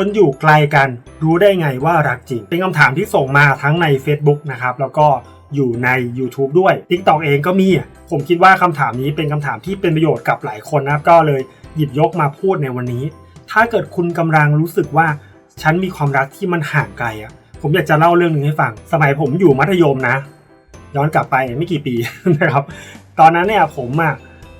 คนอยู่ไกลกันรู้ได้ไงว่ารักจริง เป็นคำถามที่ส่งมาทั้งใน Facebook นะครับแล้วก็อยู่ใน YouTube ด้วย TikTok เองก็มี ผมคิดว่าคำถามนี้เป็นคำถามที่เป็นประโยชน์กับหลายคนนะครับ ก็เลยหยิบยกมาพูดในวันนี้ ถ้าเกิดคุณกำลังรู้สึกว่า ฉันมีความรักที่มันห่างไกลอะผมอยากจะเล่าเรื่องหนึ่งให้ฟัง สมัยผมอยู่มัธยมนะ ย้อนกลับไปไม่กี่ปีนะครับ ตอนนั้นเนี่ยผมอะ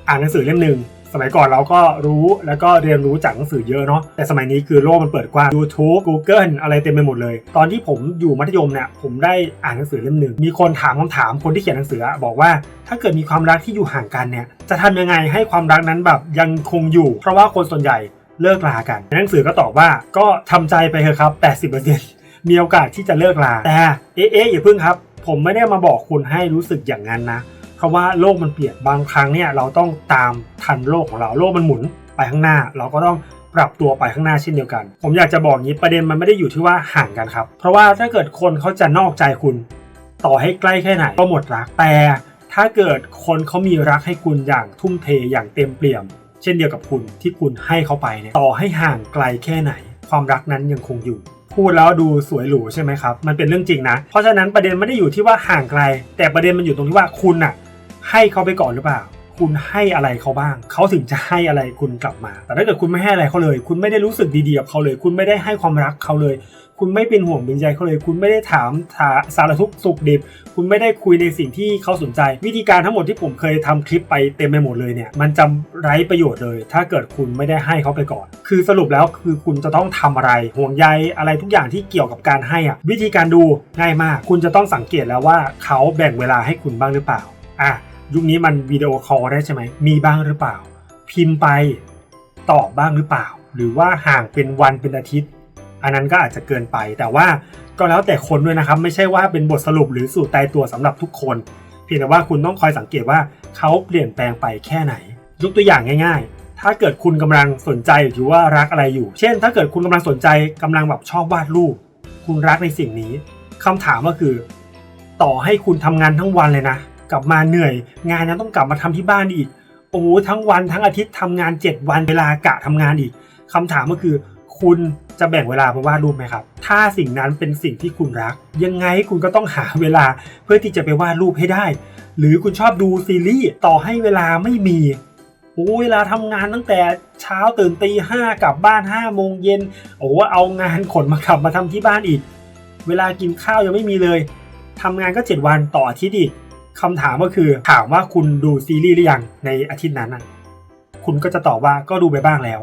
อ่านหนังสือเล่มหนึ่ง มัยก่อนเราก็รู้แล้วก็เรียนรู้จากหนังสือเยอะเนาะแต่สมัยนี้คือโลกมันเปิดกว้าง YouTube Google อะไรเต็มไปหมดเลย ตอนที่ผมอยู่มัธยมเนี่ยผมได้อ่านหนังสือเล่มหนึ่งมีคนถามคำถามคนที่เขียนหนังสือบอกว่าถ้าเกิดมีความรักที่อยู่ห่างกันเนี่ยจะทำยังไงให้ความรักนั้นแบบยังคงอยู่ เพราะว่าคนส่วนใหญ่เลิกลากันหนังสือก็ตอบว่าก็ทำใจไปเถอะครับ 80%มีโอกาสที่จะเลิกลาแต่เอ๊ะอย่าเพิ่งครับ ผมไม่ได้มาบอกคุณให้รู้สึกอย่างนั้นนะ เพราะว่าโลกมันเปลี่ยนบางครั้งเนี่ยเราต้องตามทันโลกของเราโลกมันหมุนไปข้างหน้า เราก็ต้องปรับตัวไปข้างหน้าเช่นเดียวกัน ผมอยากจะบอกงี้ประเด็นมันไม่ได้อยู่ที่ว่าห่างกันครับ เพราะว่าถ้าเกิดคนเขาจะนอกใจคุณ ต่อให้ใกล้แค่ไหนก็หมดรักแต่ถ้าเกิดคนเขามีรักให้คุณอย่างทุ่มเทอย่างเต็มเปี่ยม เช่นเดียวกับคุณที่คุณให้เขาไปเนี่ยต่อให้ห่างไกลแค่ไหน ความรักนั้นยังคงอยู่ พูดแล้วดูสวยหรูใช่ไหมครับ มันเป็นเรื่องจริงนะ เพราะฉะนั้นประเด็นไม่ได้อยู่ที่ว่าห่างไกล แต่ประเด็นมันอยู่ตรงที่ว่าคุณน่ะ ให้เขาไปก่อนหรือเปล่า คุณให้อะไรเขาบ้าง เขาถึงจะให้อะไรคุณกลับมา แต่ถ้าเกิดคุณไม่ให้อะไรเขาเลย คุณไม่ได้รู้สึกดีๆกับเขาเลย คุณไม่ได้ให้ความรักเขาเลย คุณไม่เป็นห่วงเป็นใยเขาเลย คุณไม่ได้ถามถาสารทุกข์สุขดิบ คุณไม่ได้คุยในสิ่งที่เขาสนใจ วิธีการทั้งหมดที่ผมเคยทำคลิปไปเต็มไปหมดเลยเนี่ย มันจำไร้ประโยชน์เลย ถ้าเกิดคุณไม่ได้ให้เขาไปก่อน คือสรุปแล้วคือคุณจะต้องทำอะไร ห่วงใยอะไรทุกอย่างที่เกี่ยวกับการให้อะวิธีการดูง่ายมาก คุณจะต้องสังเกตแล้วว่าเขาแบ่งเวลาให้คุณบ้างหรือเปล่าอะ ยุคนี้มันวิดีโอคอลได้ใช่ไหม มีบ้างหรือเปล่า พิมพ์ไปตอบบ้างหรือเปล่า หรือว่าห่างเป็นวันเป็นอาทิตย์ อันนั้นก็อาจจะเกินไป แต่ว่าก็แล้วแต่คนด้วยนะครับ ไม่ใช่ว่าเป็นบทสรุปหรือสูตรตายตัวสำหรับทุกคน เพียงแต่ว่าคุณต้องคอยสังเกตว่าเขาเปลี่ยนแปลงไปแค่ไหน ยกตัวอย่างง่าย ๆ ถ้าเกิดคุณกำลังสนใจหรือว่ารักอะไรอยู่ เช่น ถ้าเกิดคุณกำลังสนใจกำลังแบบชอบวาดรูป คุณรักในสิ่งนี้คำถามก็คือ ต่อให้คุณทำงานทั้งวันเลยนะ กลับมาเหนื่อย งานนั้นต้องกลับมาทำที่บ้านอีกโอ้ทั้งวันทั้งอาทิตย์ทำงาน 7 วันเวลากะทำงานอีกคำถามก็คือ คุณจะแบ่งเวลามาวาดรูปไหมครับ ถ้าสิ่งนั้นเป็นสิ่งที่คุณรัก ยังไงคุณก็ต้องหาเวลาเพื่อที่จะไปวาดรูปให้ได้ หรือคุณชอบดูซีรีส์ต่อให้เวลาไม่มีโอ้เวลาทำงานตั้งแต่เช้าตื่นตีห้ากลับบ้านห้าโมงเย็นโอ้เอางานขนมากลับมาทำที่บ้านอีก เวลากินข้าวยังไม่มีเลยทำงานก็ 7 วันต่ออาทิตย์อีก คำถามก็คือถามว่าคุณดูซีรีส์หรือยังในอาทิตย์นั้นน่ะคุณก็จะตอบว่าก็ดูไปบ้างแล้ว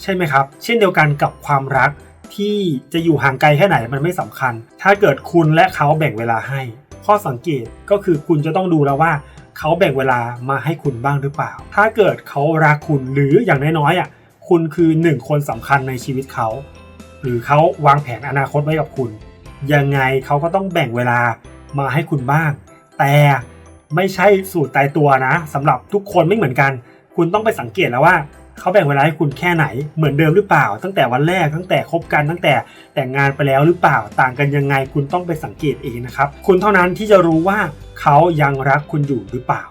ใช่ไหมครับ เช่นเดียวกันกับความรักที่จะอยู่ห่างไกลแค่ไหนมันไม่สำคัญ ถ้าเกิดคุณและเขาแบ่งเวลาให้ ข้อสังเกตก็คือคุณจะต้องดูแล้วว่า เขาแบ่งเวลามาให้คุณบ้างหรือเปล่า ถ้าเกิดเขารักคุณหรืออย่างน้อยๆอะคุณคือหนึ่งคนสำคัญในชีวิตเขา หรือเขาวางแผนอนาคตไว้กับคุณ ยังไงเขาก็ต้องแบ่งเวลามาให้คุณบ้าง แต่ ไม่ใช่สูตรตายตัวนะสำหรับทุกคนไม่เหมือนกัน คุณต้องไปสังเกตแล้วว่าเขาแบ่งเวลาให้คุณแค่ไหนเหมือนเดิมหรือเปล่า ตั้งแต่วันแรกตั้งแต่คบกันตั้งแต่แต่งงานไปแล้วหรือเปล่าต่างกันยังไงคุณต้องไปสังเกตเองนะครับ คุณเท่านั้นที่จะรู้ว่าเขายังรักคุณอยู่หรือเปล่า